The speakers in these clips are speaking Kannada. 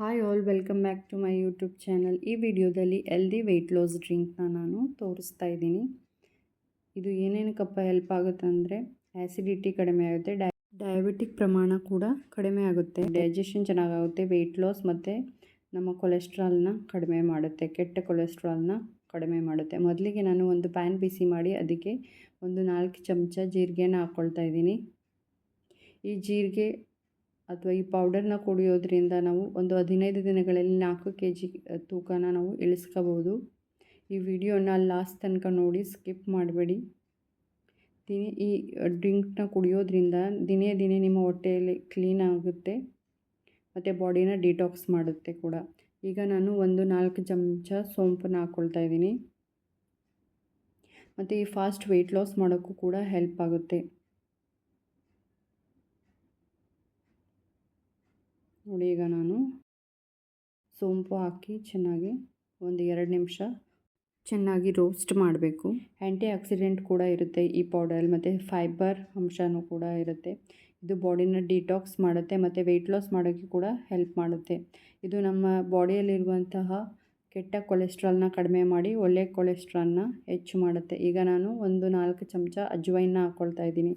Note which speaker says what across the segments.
Speaker 1: Hi all welcome back to my YouTube channel ಈ ವಿಡಿಯೋದಲ್ಲಿ ಎಲ್ದಿ ವೆಯ್ಟ್ ಲಾಸ್ ಡ್ರಿಂಕ್ನ ನಾನು ತೋರಿಸ್ತಾ ಇದ್ದೀನಿ. ಇದು ಏನೇನಕ್ಕಪ್ಪ ಹೆಲ್ಪ್ ಆಗುತ್ತೆ ಅಂದರೆ ಆ್ಯಸಿಡಿಟಿ ಕಡಿಮೆ ಆಗುತ್ತೆ ಡೈ ಡಯಾಬಿಟಿಕ್ ಪ್ರಮಾಣ ಕೂಡ ಕಡಿಮೆ ಆಗುತ್ತೆ. ಡೈಜೆಷನ್ ಚೆನ್ನಾಗಾಗುತ್ತೆ ವೆಯ್ಟ್ ಲಾಸ್ ಮತ್ತು ನಮ್ಮ ಕೊಲೆಸ್ಟ್ರಾಲ್ನ ಕಡಿಮೆ ಮಾಡುತ್ತೆ, ಕೆಟ್ಟ ಕೊಲೆಸ್ಟ್ರಾಲ್ನ ಕಡಿಮೆ ಮಾಡುತ್ತೆ. ಮೊದಲಿಗೆ ನಾನು ಒಂದು ಪ್ಯಾನ್ ಬಿಸಿ ಮಾಡಿ ಅದಕ್ಕೆ ಒಂದು ನಾಲ್ಕು ಚಮಚ ಜೀರಿಗೆನ ಹಾಕ್ಕೊಳ್ತಾ ಇದ್ದೀನಿ. ಈ ಜೀರಿಗೆ ಅಥವಾ ಈ ಪೌಡರ್ನ ಕುಡಿಯೋದ್ರಿಂದ ನಾವು ಒಂದು ಹದಿನೈದು ದಿನಗಳಲ್ಲಿ ನಾಲ್ಕು ಕೆ ಜಿ ತೂಕನ ನಾವು ಇಳಿಸ್ಕೋಬೋದು. ಈ ವಿಡಿಯೋನ ಲಾಸ್ಟ್ ತನಕ ನೋಡಿ ಸ್ಕಿಪ್ ಮಾಡಬೇಡಿ. ದಿನೇ ಈ ಡ್ರಿಂಕ್ನ ಕುಡಿಯೋದ್ರಿಂದ ದಿನೇ ದಿನೇ ನಿಮ್ಮ ಹೊಟ್ಟೆಯಲ್ಲಿ ಕ್ಲೀನ್ ಆಗುತ್ತೆ, ಮತ್ತು ಬಾಡಿನ ಡಿಟಾಕ್ಸ್ ಮಾಡುತ್ತೆ ಕೂಡ. ಈಗ ನಾನು ಒಂದು ನಾಲ್ಕು ಚಮಚ ಸೋಂಪನ್ನು ಹಾಕ್ಕೊಳ್ತಾ ಇದ್ದೀನಿ. ಮತ್ತು ಈ ಫಾಸ್ಟ್ ವೆಯ್ಟ್ ಲಾಸ್ ಮಾಡೋಕ್ಕೂ ಕೂಡ ಹೆಲ್ಪ್ ಆಗುತ್ತೆ. ನೋಡಿ ಈಗ ನಾನು ಸೋಂಪು ಹಾಕಿ ಚೆನ್ನಾಗಿ ಒಂದು ಎರಡು ನಿಮಿಷ ಚೆನ್ನಾಗಿ ರೋಸ್ಟ್ ಮಾಡಬೇಕು. ಆ್ಯಂಟಿ ಆಕ್ಸಿಡೆಂಟ್ ಕೂಡ ಇರುತ್ತೆ ಈ ಪೌಡರ್ ಮತ್ತು ಫೈಬರ್ ಅಂಶನೂ ಕೂಡ ಇರುತ್ತೆ. ಇದು ಬಾಡಿನ ಡಿಟಾಕ್ಸ್ ಮಾಡುತ್ತೆ ಮತ್ತು ವೆಯ್ಟ್ ಲಾಸ್ ಮಾಡೋಕ್ಕೆ ಕೂಡ ಹೆಲ್ಪ್ ಮಾಡುತ್ತೆ. ಇದು ನಮ್ಮ ಬಾಡಿಯಲ್ಲಿರುವಂತಹ ಕೆಟ್ಟ ಕೊಲೆಸ್ಟ್ರಾಲ್ನ ಕಡಿಮೆ ಮಾಡಿ ಒಳ್ಳೆಯ ಕೊಲೆಸ್ಟ್ರಾಲ್ನ ಹೆಚ್ಚು ಮಾಡುತ್ತೆ. ಈಗ ನಾನು ಒಂದು ನಾಲ್ಕು ಚಮಚ ಅಜ್ವೈನ್ನ ಹಾಕ್ಕೊಳ್ತಾ ಇದ್ದೀನಿ.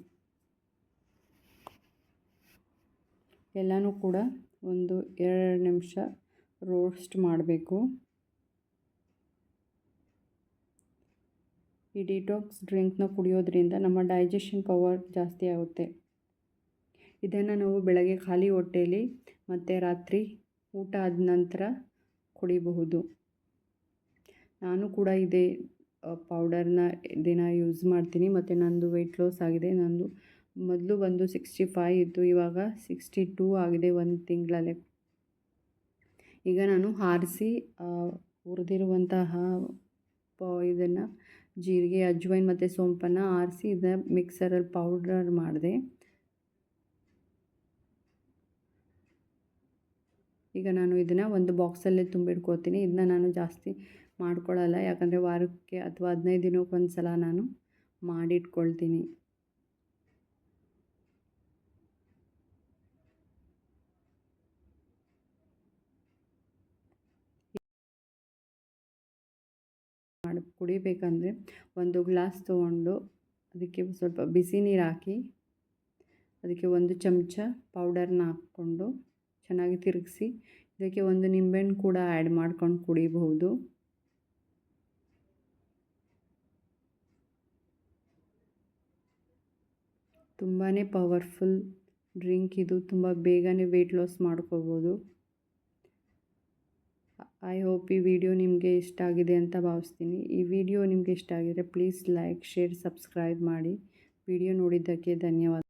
Speaker 1: ಎಲ್ಲನೂ ಕೂಡ ಒಂದು ಎರಡು ನಿಮಿಷ ರೋಸ್ಟ್ ಮಾಡಬೇಕು. ಈ ಡಿಟಾಕ್ಸ್ ಡ್ರಿಂಕ್ನ ಕುಡಿಯೋದ್ರಿಂದ ನಮ್ಮ ಡೈಜೆಷನ್ ಪವರ್ ಜಾಸ್ತಿ ಆಗುತ್ತೆ. ಇದನ್ನು ನಾವು ಬೆಳಗ್ಗೆ ಖಾಲಿ ಹೊಟ್ಟೆಯಲ್ಲಿ ಮತ್ತು ರಾತ್ರಿ ಊಟ ಆದ ನಂತರ ಕುಡಿಬಹುದು. ನಾನು ಕೂಡ ಇದೇ ಪೌಡರ್ನ ದಿನ ಯೂಸ್ ಮಾಡ್ತೀನಿ. ಮತ್ತು ನಂದು ವೆಯ್ಟ್ ಲಾಸ್ ಆಗಿದೆ. ನಂದು ಮೊದಲು ಬಂದು ಸಿಕ್ಸ್ಟಿ ಫೈ ಇತ್ತು, ಇವಾಗ ಸಿಕ್ಸ್ಟಿ ಟೂ ಆಗಿದೆ ಒಂದು ತಿಂಗಳಲ್ಲೇ. ಈಗ ನಾನು ಆರಿಸಿ ಹುರಿದಿರುವಂತಹ ಪ, ಇದನ್ನು ಜೀರಿಗೆ ಅಜ್ವೈನ್ ಮತ್ತು ಸೋಂಪನ್ನು ಆರಿಸಿ ಇದನ್ನು ಮಿಕ್ಸರಲ್ಲಿ ಪೌಡರ್ ಮಾಡಿದೆ. ಈಗ ನಾನು ಇದನ್ನು ಒಂದು ಬಾಕ್ಸಲ್ಲೇ ತುಂಬಿಡ್ಕೋತೀನಿ. ಇದನ್ನ ನಾನು ಜಾಸ್ತಿ ಮಾಡ್ಕೊಳ್ಳಲ್ಲ ಯಾಕಂದರೆ ವಾರಕ್ಕೆ ಅಥವಾ ಹದಿನೈದು ದಿನಕ್ಕೆ ಒಂದು ಸಲ ನಾನು ಮಾಡಿಟ್ಕೊಳ್ತೀನಿ ಮಾಡಿ ಕುಡಿಬೇಕಂದ್ರೆ ಒಂದು ಗ್ಲಾಸ್ ತೊಗೊಂಡು ಅದಕ್ಕೆ ಸ್ವಲ್ಪ ಬಿಸಿ ನೀರು ಹಾಕಿ, ಅದಕ್ಕೆ ಒಂದು ಚಮಚ ಪೌಡರ್ನ ಹಾಕ್ಕೊಂಡು ಚೆನ್ನಾಗಿ ತಿರುಗಿಸಿ, ಇದಕ್ಕೆ ಒಂದು ನಿಂಬೆಹಣ್ಣು ಕೂಡ ಆ್ಯಡ್ ಮಾಡ್ಕೊಂಡು ಕುಡಿಬಹುದು. ತುಂಬಾ ಪವರ್ಫುಲ್ ಡ್ರಿಂಕ್ ಇದು. ತುಂಬ ಬೇಗನೆ ವೆಯ್ಟ್ ಲಾಸ್ ಮಾಡ್ಕೋಬೋದು. ಐ ಹೋಪ್ ಈ ವಿಡಿಯೋ ನಿಮಗೆ ಇಷ್ಟ ಆಗಿದೆ ಅಂತ ಭಾವಿಸ್ತೀನಿ. ಈ ವಿಡಿಯೋ ನಿಮಗೆ ಇಷ್ಟ ಆಗಿದ್ರೆ ಪ್ಲೀಸ್ ಲೈಕ್ ಶೇರ್ ಸಬ್ಸ್ಕ್ರೈಬ್ ಮಾಡಿ. ವಿಡಿಯೋ ನೋಡಿದ್ದಕ್ಕೆ ಧನ್ಯವಾದ.